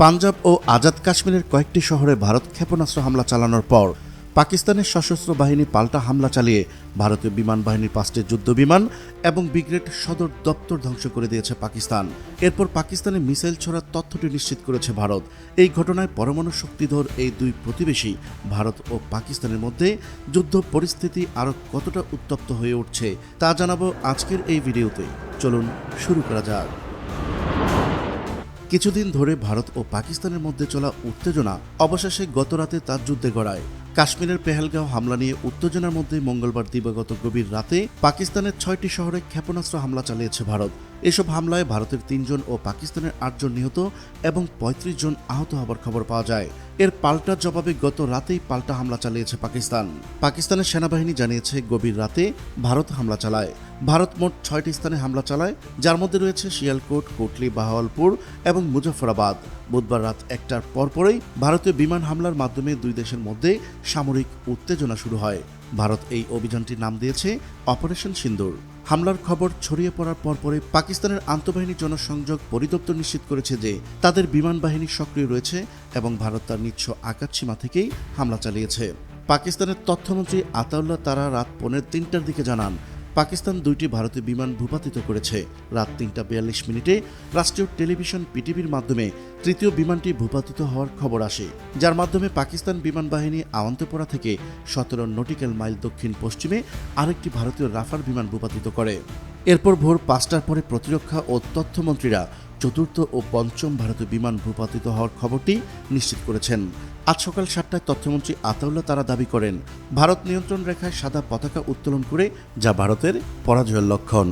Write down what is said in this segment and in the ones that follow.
পাঞ্জাব ও আজাদ কাশ্মীরের কয়েকটি শহরে ভারত ক্ষেপণাস্ত্র হামলা চালানোর পর পাকিস্তানের সশস্ত্র বাহিনী পাল্টা হামলা চালিয়ে ভারতীয় বিমান বাহিনীর পাঁচটি যুদ্ধ বিমান এবং ব্রিগেড সদর দপ্তর ধ্বংস করে দিয়েছে পাকিস্তান। এরপর পাকিস্তানে মিসাইল ছড়ার তথ্যটি নিশ্চিত করেছে ভারত। এই ঘটনায় পরমাণু শক্তিধর এই দুই প্রতিবেশী, ভারত ও পাকিস্তানের মধ্যে যুদ্ধ পরিস্থিতি আরও কতটা উত্তপ্ত হয়ে উঠছে তা জানাব আজকের এই ভিডিওতে। চলুন শুরু করা যাক। কিছুদিন ধরে ভারত ও পাকিস্তানের মধ্যে চলা উত্তেজনা অবশেষে গত রাতে তার যুদ্ধে গড়ায়। কাশ্মীরের পেহেলগাঁও হামলা নিয়ে উত্তেজনার মধ্যে মঙ্গলবার দিবাগত গভীর রাতে পাকিস্তানের ছয়টি শহরে ক্ষেপণাস্ত্র হামলা চালিয়েছে ভারত। এসব হামলায় ভারতের তিনজন ও পাকিস্তানের আটজন নিহত এবং ৩৫ জন আহত হবার খবর পাওয়া যায়। এর পাল্টা জবাবে গত রাতেই পাল্টা হামলা চালিয়েছে পাকিস্তান। পাকিস্তানের সেনাবাহিনী জানিয়েছে, গভীর রাতে ভারত হামলা চালায়। ভারত মোট ছয়টি স্থানে হামলা চালায়, যার মধ্যে রয়েছে শিয়ালকোট, কোটলি, বাহাওয়ালপুর এবং মুজফরাবাদ বুধবার রাত একটার পরপরই ভারতীয় বিমান হামলার মাধ্যমে দুই দেশের মধ্যে সামরিক উত্তেজনা শুরু হয়। ভারত এই অভিযানটির নাম দিয়েছে, অপারেশন সিন্দুর। হামলার খবর ছড়িয়ে পড়ার পরপরই পাকিস্তানের আন্তঃবাহিনী জনসংযোগ পরিদপ্তর নিশ্চিত করেছে যে তাদের বিমান বাহিনী সক্রিয় রয়েছে এবং ভারত তার নিচ্ছ আকাশসীমা থেকেই হামলা চালিয়েছে। পাকিস্তানের তথ্যমন্ত্রী আতাউল্লাহ তারা রাত পৌনে তিনটার দিকে জানান পাকিস্তান দুইটি ভারতীয় বিমান ভূপাতিত করেছে। রাত তিনটা বিয়াল্লিশ মিনিটে রাষ্ট্রীয় টেলিভিশন পিটিভির মাধ্যমে তৃতীয় বিমানটি ভূপাতিত হওয়ার খবর আসে। যার মাধ্যমে পাকিস্তান বিমান বাহিনী আওয়ান্তপোরা থেকে সতেরো নটিক্যাল মাইল দক্ষিণ পশ্চিমে আরেকটি ভারতীয় রাফার বিমান ভূপাতিত করে। এরপর ভোর পাঁচটার পরে প্রতিরক্ষা ও তথ্যমন্ত্রীরা চতুর্থ ও পঞ্চম ভারতীয় বিমান ভূপাতিত হওয়ার খবরটি নিশ্চিত করেছেন। আজ সকাল সাতটায় তথ্যমন্ত্রী আতাউল্লাহ তারা দাবি করেন, ভারত নিয়ন্ত্রণ রেখায় সাদা পতাকা উত্তোলন করে যা ভারতের পরাজয়ের লক্ষণ।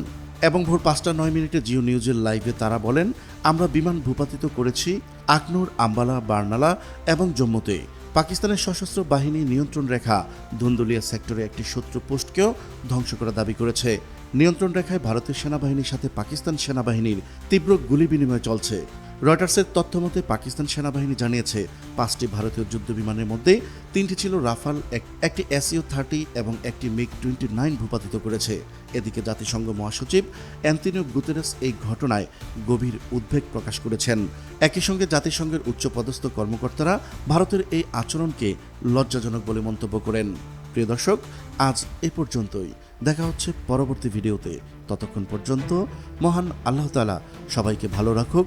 এবং ভোর পাঁচটা নয় মিনিটে জিও নিউজের লাইভে তারা বলেন, আমরা বিমান ভূপাতিত করেছি আকনুর, আম্বালা, বার্নালা এবং জম্মুতে। পাকিস্তানের সশস্ত্র বাহিনী নিয়ন্ত্রণ রেখা ধুন্দুলিয়া সেক্টরে একটি শত্রু পোস্টকেও ধ্বংস করা দাবি করেছে। নিয়ন্ত্রণ রেখায় ভারতের সেনাবাহিনীর সাথে পাকিস্তান সেনাবাহিনীর তীব্র গুলি বিনিময় চলছে। রয়টার্সের তথ্যমতে, পাকিস্তান সেনাবাহিনী জানিয়েছে, পাঁচটি ভারতীয় যুদ্ধ বিমানের মধ্যে তিনটি ছিল রাফাল, এক- একটি এসইও থার্টি এবং একটি মিগ টোয়েন্টি নাইন ভূপাতিত করেছে। এদিকে জাতিসংঘ মহাসচিব অ্যান্টনিও গুতেরেস এই ঘটনায় গভীর উদ্বেগ প্রকাশ করেছেন। একই সঙ্গে জাতিসংঘের উচ্চপদস্থ কর্মকর্তারা ভারতের এই আচরণকে লজ্জাজনক বলে মন্তব্য করেন। প্রিয় দর্শক, আজ এ পর্যন্তই। দেখা হচ্ছে পরবর্তী ভিডিওতে। ততক্ষণ পর্যন্ত মহান আল্লাহ তালা সবাইকে ভালো রাখুক